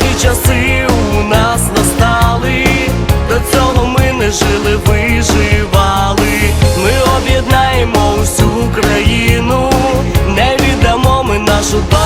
Важкі часи у нас настали, до цього ми не жили, виживали. Ми об'єднаємо усю країну, не віддамо ми нашу.